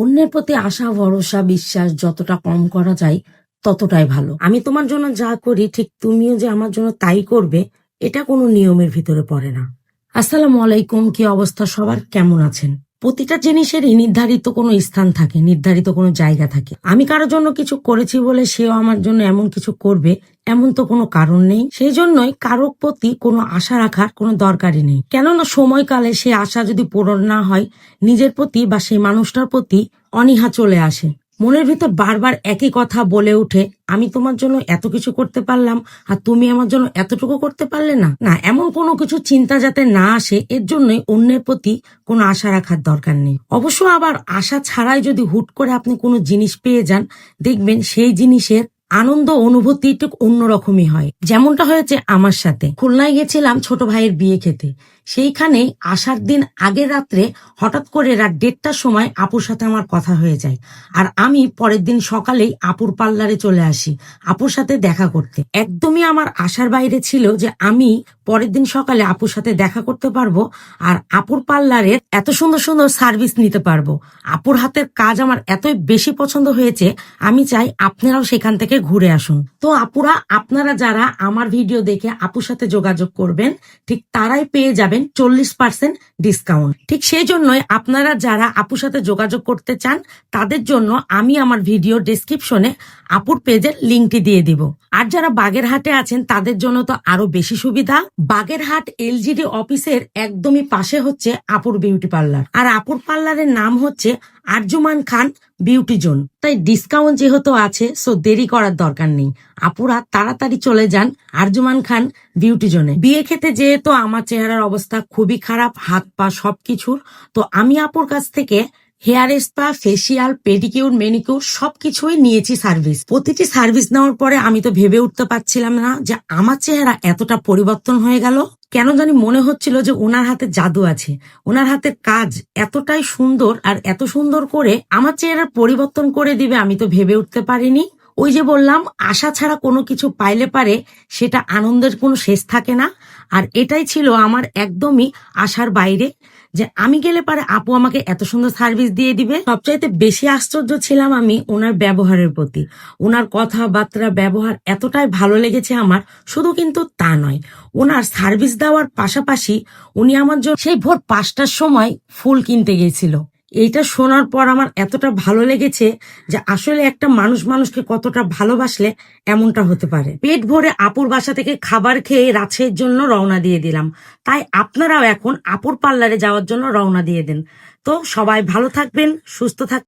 অন্যের প্রতি আশা, ভরসা, বিশ্বাস যতটা কম করা যায় ততটাই ভালো। আমি তোমার জন্য যা করি, ঠিক তুমিও যে আমার জন্য তাই করবে, এটা কোনো নিয়মের ভিতরে পড়ে না। আসসালামু আলাইকুম, কি অবস্থা? সবার কেমন আছেন? প্রতিটা জিনিসেরই নির্ধারিত কোনো স্থান থাকে, নির্ধারিত কোনো জায়গা থাকে। আমি কারোর জন্য কিছু করেছি বলে সেও আমার জন্য এমন কিছু করবে, এমন তো কোনো কারণ নেই। সেই জন্যই কারোর প্রতি কোনো আশা রাখার কোনো দরকারই নেই। কেননা সময়কালে সে আশা যদি পূরণ না হয়, নিজের প্রতি বা সেই মানুষটার প্রতি অনীহা চলে আসে। মনের ভিতর বারবার একই কথা বলে উঠে আমি তোমার জন্য এত কিছু করতে পারলাম আর তুমি আমার জন্য এতটুকু করতে পারলে না? না, এমন কোনো কিছু চিন্তা যাতে না আসে, এর জন্যই অন্যের প্রতি কোনো আশা রাখার দরকার নেই। অবশ্য আবার আশা ছাড়াই যদি হুট করে আপনি কোনো জিনিস পেয়ে যান, দেখবেন সেই জিনিসের আনন্দ অনুভূতি একটু অন্যরকমই হয়। যেমনটা হয়েছে আমার সাথে। খুলনায় গেছিলাম ছোট ভাইয়ের বিয়ে খেতে। সেইখানে আসার দিন আগের রাত্রে হঠাৎ করে রাত দেড়টার সময় আপুর সাথে আমার কথা হয়ে যায়। আর আমি পরের দিন সকালেই আপুর পার্লারে চলে আসি, আপুর সাথে দেখা করতে। একদমই আমার আশার বাইরে ছিল যে আমি পরের দিন সকালে আপুর সাথে দেখা করতে পারব আর আপুর পার্লারের এত সুন্দর সুন্দর সার্ভিস নিতে পারব। আপুর হাতের কাজ আমার এতই বেশি পছন্দ হয়েছে, আমি চাই আপনারাও সেখান থেকে ঘুরে আসুন। তো আপুরা, আপনারা যারা আমার ভিডিও দেখে আপুর সাথে যোগাযোগ করবেন, ঠিক তারাই পেয়ে যাবেন চল্লিশ পার্সেন্ট ডিসকাউন্ট ঠিক সেই জন্যই আপনারা যারা আপুর সাথে যোগাযোগ করতে চান, তাদের জন্য আমি আমার ভিডিও ডিসক্রিপশনে আপুর পেজের লিঙ্কটি দিয়ে দিব। আর যারা বাগেরহাটে আছেন, তাদের জন্য তো আরও বেশি সুবিধা। বাগেরহাট এলজিডি অফিসের একদমই পাশে হচ্ছে আপুর বিউটি পার্লার আর আপুর পার্লারের নাম হচ্ছে আরজুমান খান বিউটি জোন তাই ডিসকাউন্ট যেহেতু আছে সো দেরি করার দরকার নেই। আপুরা, তাড়াতাড়ি চলে যান আরজুমান খান বিউটি জোনে বিয়ে খেতে যেহেতু আমার চেহারার অবস্থা খুবই খারাপ হাত পা সবকিছুর, তো আমি আপুর কাছ থেকে hair spa, facial, pedicure, manicure সবকিছুই নিয়েছি সার্ভিস। প্রতিটি সার্ভিস নেওয়ার পরে আমি তো ভেবে উঠতে পারছিলাম না যে আমার চেহারা এতটা পরিবর্তন হয়ে গেল। কেন জানি মনে হচ্ছিল যে ওনার হাতে জাদু আছে। ওনার হাতের কাজ এতটাই সুন্দর আর এত সুন্দর করে আমার চেহারার পরিবর্তন করে দিবে আমি তো ভেবে উঠতে পারিনি। ওই যে বললাম, আশা ছাড়া কোনো কিছু পাইলে পারে, সেটা আনন্দের কোনো শেষ থাকে না। আর এটাই ছিল আমার একদমই আশার বাইরে, যে আমি গেলে পারে আপু আমাকে এত সুন্দর সার্ভিস দিয়ে দিবে। সবচাইতে বেশি আশ্চর্য ছিলাম আমি ওনার ব্যবহারের প্রতি। ওনার কথাবার্তা ব্যবহার এতটাই ভালো লেগেছে আমার, শুধু কিন্তু তা নয়, ওনার সার্ভিস দেওয়ার পাশাপাশি উনি আমার জন্য সেই ভোর পাঁচটার সময় ফুল কিনতে গেছিল। এইটা শোনার পর আমার এতটা ভালো লেগেছে যে আসলে একটা মানুষ মানুষকে কতটা ভালোবাসলে এমনটা হতে পারে। পেট ভরে আপুর বাসা থেকে খাবার খেয়ে রাছের জন্য রওনা দিয়ে দিলাম। তাই আপনারাও এখন আপুর পার্লারে যাওয়ার জন্য রওনা দিয়ে দেন। তো সবাই ভালো থাকবেন, সুস্থ থাক